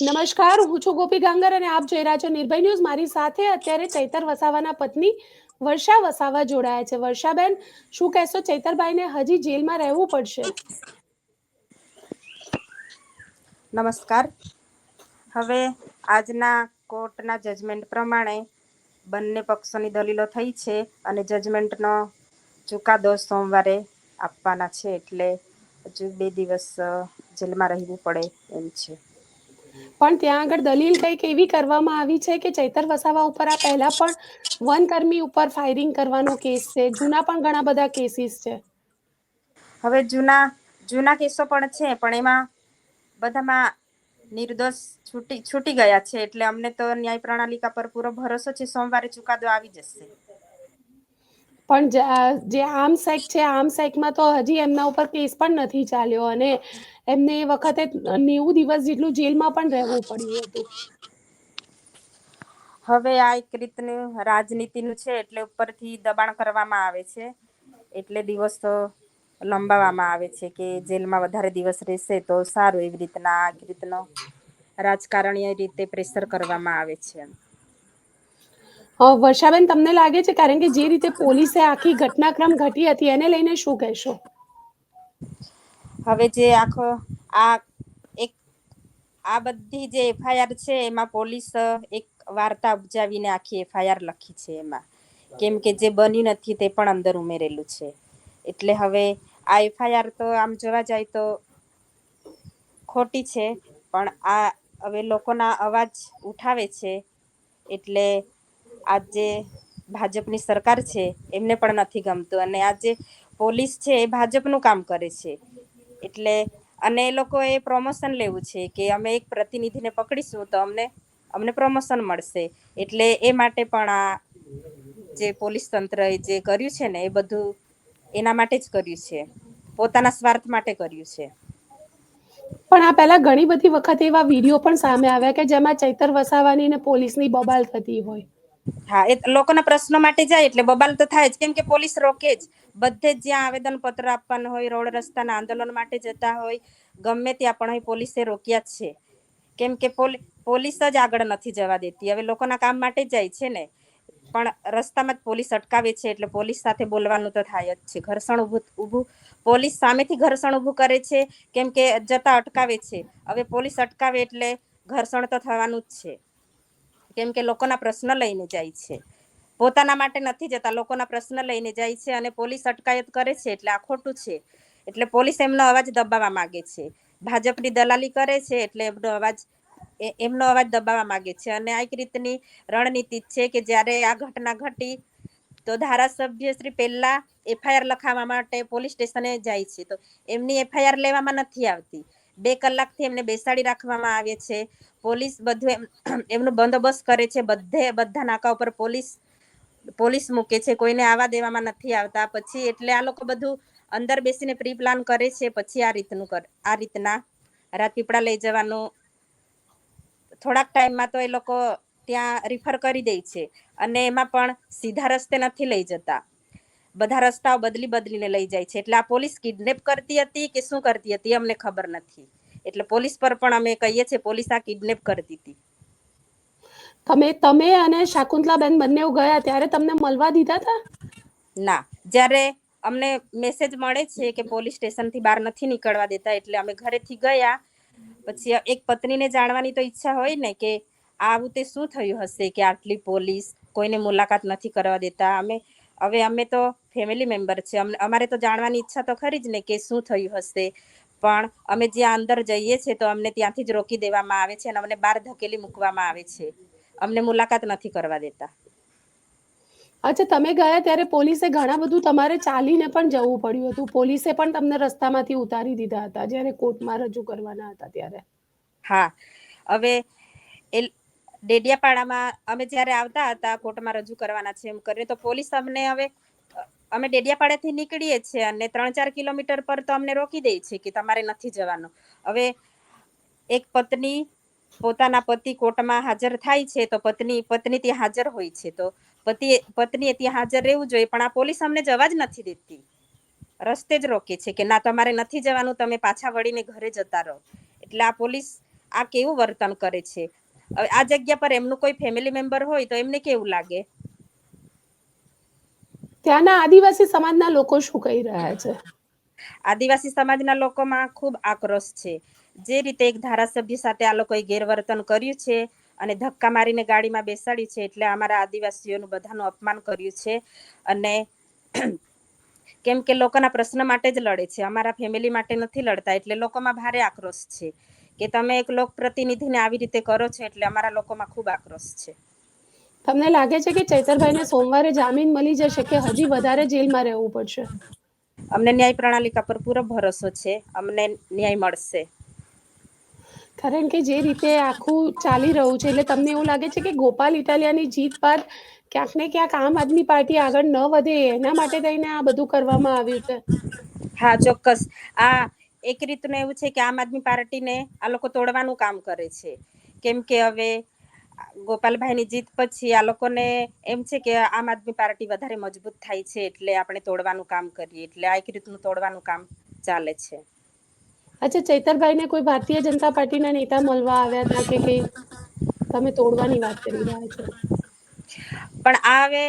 નમસ્કાર, હું છું ગોપી ગાંગર અને આપ જોઈ રહ્યા છો નિર્ભય ન્યૂઝ. મારી સાથે અત્યારે ચૈતર વસાવાના પત્ની વર્ષા વસાવા જોડાયા છે. વર્ષાબેન, શું કહેશો? ચૈતરભાઈને હજી જેલમાં રહેવું પડશે. નમસ્કાર. હવે આજના કોર્ટના જજમેન્ટ પ્રમાણે બંને પક્ષોની દલીલો થઈ છે અને જજમેન્ટનો ચુકાદો સોમવારે આપવાના છે. એટલે હજુ બે દિવસ જેલમાં રહેવું પડે એમ છે. પણ ત્યાં આગળ દલીલ કંઈક એવી કરવામાં આવી છે કે ચૈતર વસાવા ઉપર આ પહેલા પણ વનકર્મી ઉપર ફાયરિંગ કરવાનો કેસ છે. જૂના પણ ઘણા બધા કેસીસ છે. હવે જૂના જૂના કેસો પણ છે પણ એમાં બધામાં નિર્દોષ છૂટી છૂટી ગયા છે. એટલે અમને તો ન્યાય પ્રણાલિકા પર પૂરો ભરોસો છે. સોમવારે ચુકાદો આવી જશે. પણ જે આ- જે આમ સેક છે આમ સેકમાં તો હજી એમના ઉપર કેસ પણ નથી ચાલ્યો. અને એમને એ વખતે નેવું દિવસ જેટલું જેલમાં પણ રહેવું પડ્યું હતું. હવે આ એક રીતનું રાજનીતિનું છે એટલે ઉપરથી દબાણ કરવામાં આવે છે. એટલે દિવસો લંબાવવામાં આવે છે કે જેલમાં વધારે દિવસ રહેશે તો સારું એવી રીતના આ રીતનો રાજકારણીય રીતે પ્રેશર કરવામાં આવે છે વર્ષાબેન તમને લાગે છે કારણ કે જે રીતે પોલીસે આખી ઘટનાક્રમ ઘટી હતી એને લઈને શું કહેશો? હવે જે આખો આ એક, આ બધી જે એફઆઈઆર છે, એમાં પોલીસ એક વાર્તા ઉપજાવીને આખી એફઆઈઆર લખી છે એમાં. કેમ કે જે બની નથી તે પણ અંદર ઉમેરેલું છે. એટલે હવે આ એફઆઈઆર તો આમ જોવા જાય તો ખોટી છે, પણ આ હવે લોકોના અવાજ ઉઠાવે છે, એટલે આજે ભાજપની સરકાર છે, એમને પણ નથી ગમતું. અને આ જે પોલીસ છે, એ ભાજપનું કામ કરે છે. એટલે અને એ લોકોએ પ્રમોશન લેવું છે કે અમે એક પ્રતિનિધિને પકડીશું તો અમને અમને પ્રમોશન મળશે. એટલે એ માટે પણ આ જે પોલીસ તંત્રએ જે કર્યું છે ને એ બધું એના માટે જ કર્યું છે. પોતાના સ્વાર્થ માટે કર્યું છે. પણ આ પહેલા ઘણી બધી વખત એવા વીડિયો પણ સામે આવ્યા કે જેમાં ચૈતર વસાવાની ને પોલીસની બબાલ થતી હોય. હા, એ લોકોના પ્રશ્નો માટે જાય એટલે બબાલ તો થાય જ. કેમ કે પોલીસ રોકે જ. બધે જ જ્યાં આવેદન પત્ર આપવાનું હોય, રોડ રસ્તાના આંદોલન માટે જતા હોય, ગમે ત્યાં પણ પોલીસે રોક્યા જ છે. કેમ કે પોલીસ જ આગળ નથી જવા દેતી. હવે લોકોના કામ માટે જ જાય છે ને. પણ રસ્તામાં જ પોલીસ અટકાવે છે એટલે પોલીસ સાથે બોલવાનું તો થાય જ છે. ઘર્ષણ ઊભું ઊભું પોલીસ સામેથી ઘર્ષણ ઊભું કરે છે, કેમ કે જતા અટકાવે છે. હવે પોલીસ અટકાવે એટલે ઘર્ષણ તો થવાનું જ છે. કેમ કે લોકોના પ્રશ્ન લઈને જાય છે. પોતાના માટે નથી જતા, લોકોના પ્રશ્ન લઈને જાય છે અને પોલીસ અટકાયત કરે છે એટલે આ ખોટું છે. એટલે પોલીસ એમનો અવાજ દબાવવા માંગે છે. ભાજપની દલાલી કરે છે એટલે એમનો અવાજ એમનો અવાજ દબાવવા માંગે છે. અને આ એક રીતની રણનીતિ છે કે જ્યારે આ ઘટના ઘટી, તો ધારાસભ્ય શ્રી પહેલા એફઆઈઆર લખાવવા માટે પોલીસ સ્ટેશને જાય છે. તો એમની એફઆઈઆર લેવામાં નથી આવતી. બે કલાકથી એમને બેસાડી રાખવામાં આવે છે. પોલીસ બધું એમ, એમનું બંદોબસ્ત કરે છે. બધે, બધા નાકા ઉપર પોલીસ પોલીસ મૂકે છે. કોઈને આવા દેવામાં નથી આવતા. પછી એટલે આ લોકો બધું અંદર બેસીને પ્રી પ્લાન કરે છે. પછી આ રીતનું કર, આ રીતના રાજપીપળા લઈ જવાનું. થોડાક ટાઈમમાં તો એ લોકો ત્યાં રિફર કરી દે છે. અને એમાં પણ સીધા રસ્તે નથી લઈ જતા. બધા રસ્તાઓ બદલી બદલીને લઈ જાય છે. એટલે આ પોલીસ કિડનેપ કરતી હતી કે શું કરતી હતી અમને ખબર નથી. એટલે પોલીસ પર પણ અમે કહીએ છીએ પોલીસ આ કિડનેપ કરતી હતી. તમે તમે અને શાકુંતલાબેન બંને ગયા ત્યારે તમને મળવા દીધા હતા? ના. જ્યારે અમને મેસેજ મળે છે કે પોલીસ સ્ટેશનથી બહાર નથી નીકળવા દેતા એટલે અમે ઘરેથી ગયા. પછી એક પત્નીને જાણવાની તો ઈચ્છા હોય ને કે આવું તે શું થયું હશે કે આટલી પોલીસ કોઈને મુલાકાત નથી કરવા દેતા? અમે હવે અમે તો ફેમિલી મેમ્બર છે અમને અમારે તો જાણવાની ઈચ્છા તો ખરી જ ને કે શું થયું હશે. પણ અમે જ્યાં અંદર જઈએ છીએ તો અમને ત્યાંથી જ રોકી દેવામાં આવે છે અને અમને બહાર ધકેલી મૂકવામાં આવે છે. અમને મુલાકાત નથી કરવા દેતા. અચ્છા તમે ગયા ત્યારે પોલીસે ઘણા બધું તમારે ચાલીને પણ જવું પડ્યું હતું. પોલીસે પણ તમને રસ્તામાંથી ઉતારી દીધા હતા જ્યારે કોર્ટમાં રજૂ કરવાના હતા ત્યારે. હા. હવે એ ડેડિયાપાડામાં અમે જ્યારે આવતા હતા કોર્ટમાં રજૂ કરવાના છે, એમ કરીને તો પોલીસ અમને હવે અમે ડેડિયાપાડાથી નીકળીએ છીએ અને ત્રણ ચાર કિલોમીટર પર તો અમને રોકી દે છે કે તમારે નથી જવાનું. હવે એક પત્ની પોતાના પતિ કોર્ટમાં હાજર થાય છે, તો પત્ની પત્ની ત્યાં હાજર હોય છે, તો પતિ, પત્નીએ ત્યાં હાજર રહેવું જોઈએ, પણ આ પોલીસ અમને જવા જ નથી દેતી. રસ્તે જ રોકે છે કે ના, તમારે નથી જવાનું, તમે પાછા વળીને ઘરે જતા રહો. એટલે આ પોલીસ આ કેવું વર્તન કરે છે? હવે આ જગ્યા પર એમનું કોઈ ફેમિલી મેમ્બર હોય તો એમને કેવું લાગે? ત્યાંના આદિવાસી સમાજના લોકો શું કહી રહ્યા છે? આદિવાસી સમાજના લોકોમાં ખૂબ આક્રોશ છે. જે રીતે એક ધારાસભ્ય સાથે આ લોકોએ ગેરવર્તન કર્યું છે અને ધક્કા મારીને ગાડીમાં બેસાડ્યું છે એટલે અમારા આદિવાસીઓનું બધાનું અપમાન કર્યું છે અને કેમ કે લોકોના પ્રશ્ન માટે જ લડે છે. અમારા ફેમિલી માટે નથી લડતા એટલે લોકોમાં ભારે આક્રોશ છે. કે તમે એક લોક પ્રતિનિધિને આવી રીતે કરો છો એટલે અમારા લોકોમાં ખૂબ આક્રોશ છે. તમને લાગે છે કે ચૈતરભાઈને સોમવારે જામીન મળી જશે કે હજી વધારે જેલમાં રહેવું પડશે? અમને ન્યાય પ્રણાલિકા પર પૂરો ભરોસો છે. અમને ન્યાય મળશે. કારણ કે જે રીતે આખું ચાલી રહ્યું છે એટલે તમને એવું લાગે છે કે ગોપાલ ઇટાલિયાની જીત બાદ ક્યાંક ને ક્યાંક આમ આદમી પાર્ટી આગળ ન વધે એના માટે થઈને આ બધું કરવામાં આવ્યું છે? હા ચોક્કસ. આ એક રીતનું એવું છે કે આમ આદમી પાર્ટીને આ લોકો તોડવાનું કામ કરે છે. કેમ કે હવે ગોપાલભાઈની જીત પછી આ લોકોને એમ છે કે આમ આદમી પાર્ટી વધારે મજબૂત થાય છે એટલે આપણે તોડવાનું કામ કરીએ એટલે આ એક રીતનું તોડવાનું કામ ચાલે છે. અચ્છા ચૈતરભાઈને કોઈ ભારતીય જનતા પાર્ટીના નેતા મળવા આવ્યા હતા કે કઈ તમે તોડવાની વાત કરી રહ્યા છો? પણ આ હવે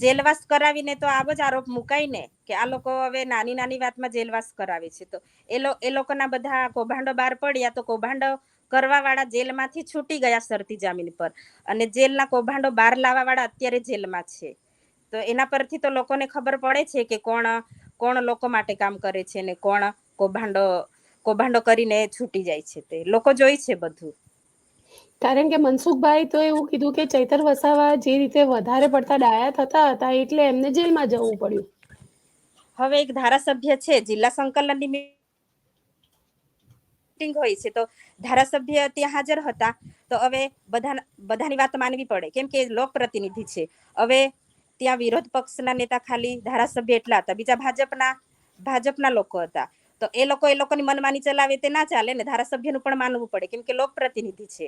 જેલવાસ કરાવીને તો આવો જ આરોપ મુકાય ને કે આ લોકો હવે નાની નાની વાતમાં જેલવાસ કરાવે છે. તો એ એ લોકોના બધા કૌભાંડો બહાર પડ્યા તો કૌભાંડો કરવા વાળા જેલમાંથી છૂટી ગયા શરતી જામીન પર. અને જેલના કૌભાંડો બહાર લાવવાવાળા અત્યારે જેલમાં છે. તો એના પરથી તો લોકોને ખબર પડે છે કે કોણ કોણ લોકો માટે કામ કરે છે ને કોણ કૌભાંડો કૌભાંડો કરીને છૂટી જાય છે તે. લોકો જોઈ છે બધું. કારણ કે મનસુખભાઈ તો એવું કીધું કે ચૈતર વસાવા જે રીતે વધારે પડતા ડાયા થતા હતા એટલે એમને જેલમાં જવું પડ્યું. હવે એક ધારાસભ્ય છે, જિલ્લા સંકલનની મીટિંગ હોય છે, તો ધારાસભ્ય ત્યાં હાજર હતા. તો હવે બધા બધાની વાત માનવી પડે, કેમ કે લોકપ્રતિનિધિ છે. હવે ત્યાં વિરોધ પક્ષના નેતા ખાલી ધારાસભ્ય એટલા હતા, બીજા ભાજપના ભાજપના લોકો હતા. તો એ લોકો એ લોકોની મનમાની ચલાવે તે ના ચાલે ને ધારાસભ્યનું પણ માનવું પડે, કેમ કે લોકપ્રતિનિધિ છે.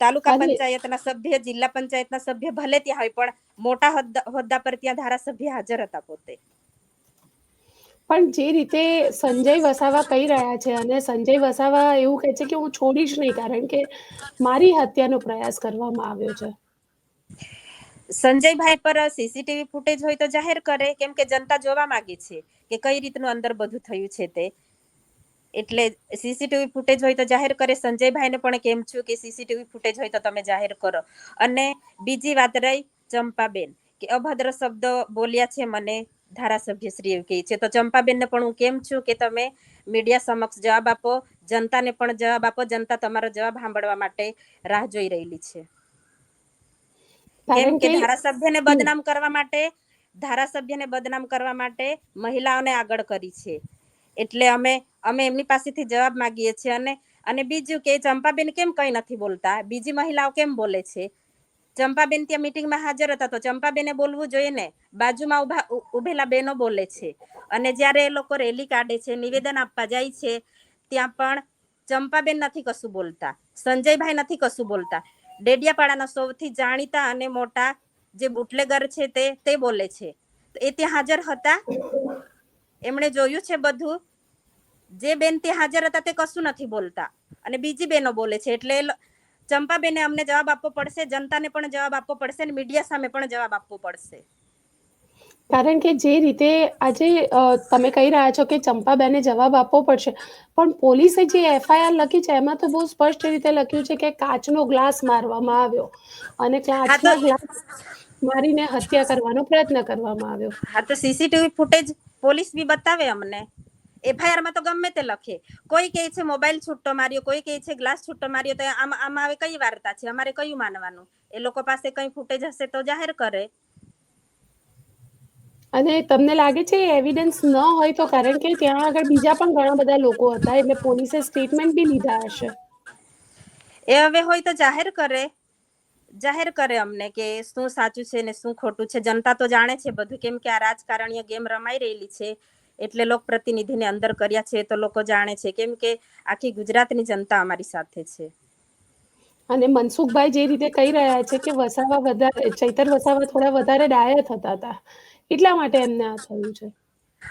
તાલુકા પંચાયતના સભ્ય જિલ્લા પંચાયતના સભ્ય ભલે ત્યાં હોય પણ મોટા હોદ્દા પર ત્યાં ધારાસભ્ય હાજર હતા પોતે. પણ જે રીતે સંજય વસાવા કહી રહ્યા છે અને સંજય વસાવા એવું કહે છે કે હું છોડીશ નહીં કારણ કે મારી હત્યાનો પ્રયાસ કરવામાં આવ્યો છે. સંજયભાઈ પર સીસીટીવી ફૂટેજ હોય તો જાહેર કરે કેમ કે જનતા જોવા માંગે છે કે કઈ રીતનું અંદર બધું થયું છે તે. એટલે સીસીટીવી ફૂટેજ હોય તો જાહેર કરે. સંજયભાઈને પણ કેમ છું કે સીસીટીવી ફૂટેજ હોય તો તમે જાહેર કરો. અને બીજી વાત રહી ચંપાબેન કે અભદ્ર શબ્દો બોલ્યા છે મને ધારાસભ્ય શ્રી એવું કહે છે. તો ચંપાબેનને પણ હું કેમ છું કે તમે મીડિયા સમક્ષ જવાબ આપો. જનતાને પણ જવાબ આપો. જનતા તમારો જવાબ સાંભળવા માટે રાહ જોઈ રહેલી છે. કેમ કે કે ધારાસભ્યને બદનામ કરવા માટે ધારાસભ્યને બદનામ કરવા માટે મહિલાઓને આગળ કરી છે. એટલે અમે અમે એમની પાસેથી જવાબ માંગીએ છીએ અને અને બીજું કે ચંપાબેન કેમ કઈ નથી બોલતા? બીજી મહિલાઓ કેમ બોલે છે? ચંપાબેન ત્યાં મીટિંગમાં હાજર હતા તો ચંપાબેને બોલવું જોઈએ ને? બાજુમાં ઊભા ઉભેલા બેનો બોલે છે. અને જ્યારે એ લોકો રેલી કાઢે છે, નિવેદન આપવા જાય છે, ત્યાં પણ ચંપાબેન નથી કશું બોલતા. સંજયભાઈ નથી કશું બોલતા. ડેડિયાપાડાના સૌથી જાણીતા અને મોટા જે બુટલેગર છે તે તે બોલે છે. એ ત્યાં હાજર હતા. એમણે જોયું છે બધું. જે બેન ત્યાં હાજર હતા તે કશું નથી બોલતા. અને બીજી બેનો બોલે છે. એટલે ચંપાબેને અમને જવાબ આપવો પડશે જનતાને પણ જવાબ આપવો પડશે અને મીડિયા સામે પણ જવાબ આપવો પડશે. કારણ કે જે રીતે આજે તમે કહી રહ્યા છો કે ચંપાબેને જવાબ આપવો પડશે પણ પોલીસે જે એફઆઈઆર લખી છે એમાં તો બહુ સ્પષ્ટ રીતે લખ્યું છે કે કાચનો ગ્લાસ મારવામાં આવ્યો. અને કાચનો ગ્લાસ મારીને હત્યા કરવાનો પ્રયત્ન કરવામાં આવ્યો. હા તો સીસીટીવી ફૂટેજ પોલીસ બી બતાવે અમને. એફઆઈઆરમાં તો ગમે તે લખે. કોઈ કહે છે મોબાઈલ છૂટો માર્યો કોઈ કહે છે ગ્લાસ છૂટો માર્યો તો આમ આમાં હવે કઈ વાર્તા છે? અમારે કયું માનવાનું? એ લોકો પાસે કઈ ફૂટેજ હશે તો જાહેર કરે. અને તમને લાગે છે એવિડન્સ ન હોય તો કારણ કે ત્યાં આગળ બીજા પણ ઘણા બધા લોકો હતા એટલે પોલીસે સ્ટેટમેન્ટ બી લીધા હશે. એ હવે હોય તો જાહેર કરે. જાહેર કરે અમને કે શું સાચું છે ને શું ખોટું છે. જનતા તો જાણે છે બધું કેમ કે આ રાજકારણીય ગેમ રમાઈ રહેલી છે. એટલે લોકપ્રતિનિધિને અંદર કર્યા છે તો લોકો જાણે છે. કેમ કે આખી ગુજરાતની જનતા અમારી સાથે છે. અને મનસુખભાઈ જે રીતે કહી રહ્યા છે કે વસાવા વધારે ચૈતર વસાવા થોડા વધારે ડાયા થતા હતા. એટલા માટે એમને આ થયું છે?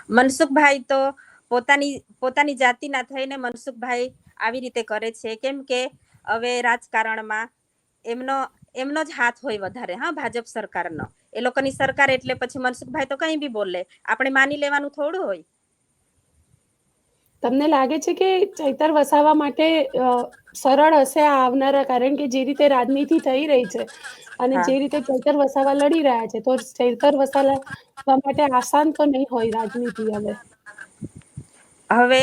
મનસુખભાઈ તો પોતાની પોતાની જાતિના થઈને મનસુખભાઈ આવી રીતે કરે છે. કેમ કે હવે રાજકારણમાં એમનો એમનો જ હાથ હોય વધારે હા ભાજપ સરકારનો. એ લોકોની સરકાર એટલે પછી મનસુખભાઈ તો કઈ બી બોલે. આપણે માની લેવાનું થોડું હોય. તમને લાગે છે કે ચૈતર વસાવા માટે સરળ હશે આ આવનારા? કારણ કે જે રીતે રાજનીતિ થઈ રહી છે અને જે રીતે ચૈતર વસાવા લડી રહ્યા છે તો ચૈતર વસાવા માટે આસાન તો નહીં હોય રાજનીતિ હવે? હવે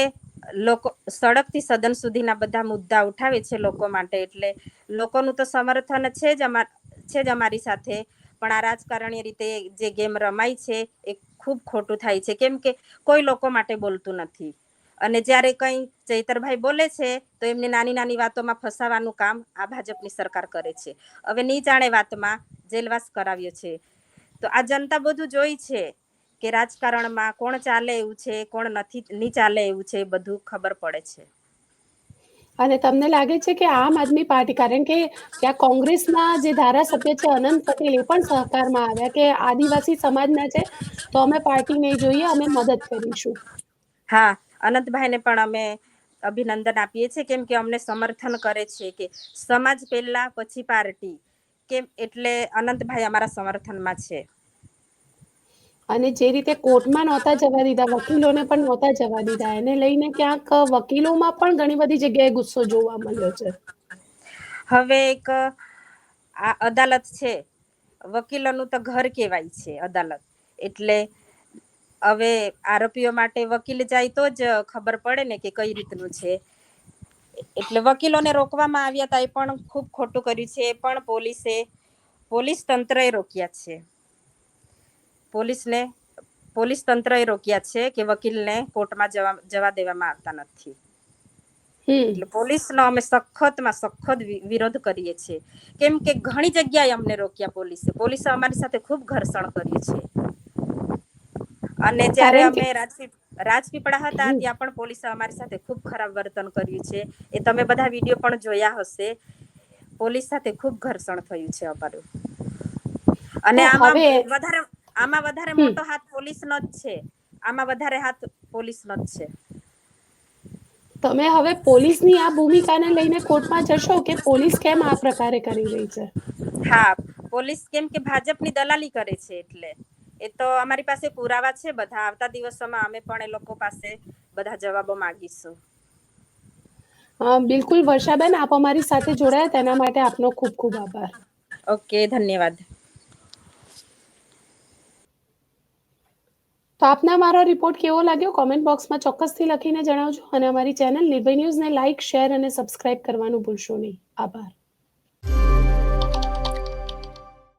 લોકો સડકથી સદન સુધીના બધા મુદ્દા ઉઠાવે છે લોકો માટે. એટલે લોકોનું તો સમર્થન છે જ અમાર છે જ અમારી સાથે. પણ આ રાજકારણીય રીતે જે ગેમ રમાય છે, એ ખૂબ ખોટું થાય છે. કેમ કે કોઈ લોકો માટે બોલતું નથી. અને જ્યારે કંઈ ચૈતરભાઈ બોલે છે, તો એમને નાની નાની વાતોમાં ફસાવાનું કામ આ ભાજપની સરકાર કરે છે. હવે ની જાણે વાતમાં જેલવાસ કરાવ્યો છે. તો આ જનતા બધું જોઈ છે કે રાજકારણમાં કોણ ચાલે એવું છે, કોણ નથી નહીં ચાલે એવું છે બધું ખબર પડે છે. અને તમને લાગે છે કે આમ આદમી પાર્ટી, કારણ કે ત્યાં કોંગ્રેસના જે ધારાસભ્ય છે અનંત પટેલ એ પણ સહકારમાં આવ્યા કે આદિવાસી સમાજના છે, તો અમે પાર્ટી નહીં જોઈએ, અમે મદદ કરીશું. હા, અનંતભાઈને પણ અમે અભિનંદન આપીએ છીએ, કેમ કે અમને સમર્થન કરે છે કે સમાજ પહેલા, પછી પાર્ટી. કેમ એટલે અનંતભાઈ અમારા સમર્થનમાં છે. અને જે રીતે કોર્ટમાં નહોતા જવા દીધા, વકીલોને પણ નહોતા જવા દીધા, એને લઈને ક્યાંક વકીલોમાં પણ ઘણી બધી જગ્યાએ ગુસ્સો જોવા મળ્યો છે. હવે એક, આ અદાલત છે. વકીલોનું તો ઘર કહેવાય છે, અદાલત. એટલે હવે આરોપીઓ માટે વકીલ જાય તો જ ખબર પડે ને કે કઈ રીતનું છે. એટલે વકીલોને રોકવામાં આવ્યા હતા એ પણ ખૂબ ખોટું કર્યું છે. એ પણ પોલીસે, પોલીસ તંત્રએ રોક્યા છે. પોલીસને પોલીસ તંત્રએ રોક્યા છે કે વકીલને કોર્ટમાં જવા જવા દેવામાં આવતા નથી. એટલે પોલીસનો અમે સખતમાં સખત વિરોધ કરીએ છીએ. કેમ કે ઘણી જગ્યાએ અમને રોક્યા પોલીસે. પોલીસે અમારી સાથે ખૂબ ઘર્ષણ કરી છે. અને જ્યારે અમે રાજપીપ રાજપીપળા હતા ત્યાં પણ પોલીસે અમારી સાથે ખૂબ ખરાબ વર્તન કર્યું છે. એ તમે બધા વીડિયો પણ જોયા હશે. પોલીસ સાથે ખૂબ ઘર્ષણ થયું છે અમારું. અને આમાં વધારે આમાં વધારે મોટો હાથ પોલીસનો જ છે. આમાં વધારે હાથ પોલીસનો જ છે. તમે હવે પોલીસની આ ભૂમિકાને લઈને કોર્ટમાં જશો કે પોલીસ કેમ આ પ્રકારે કરી રહી છે? હા પોલીસ કેમ કે ભાજપની દલાલી કરે છે એટલે. એ તો અમારી પાસે પુરાવા છે બધા. આવતા દિવસોમાં અમે પણ એ લોકો પાસે બધા જવાબો માંગીશું. બિલકુલ. વર્ષાબેન આપ અમારી સાથે જોડાયા. તેના માટે આપનો ખૂબ ખૂબ આભાર. ઓકે ધન્યવાદ. તો આપના મારો રિપોર્ટ કેવો લાગ્યો? કોમેન્ટ બોક્સમાં ચોક્કસથી લખીને જણાવજો અને અમારી ચેનલ નિર્ભય ન્યૂઝને લાઇક શેર અને સબસ્ક્રાઇબ કરવાનું ભૂલશો નહીં. આભાર.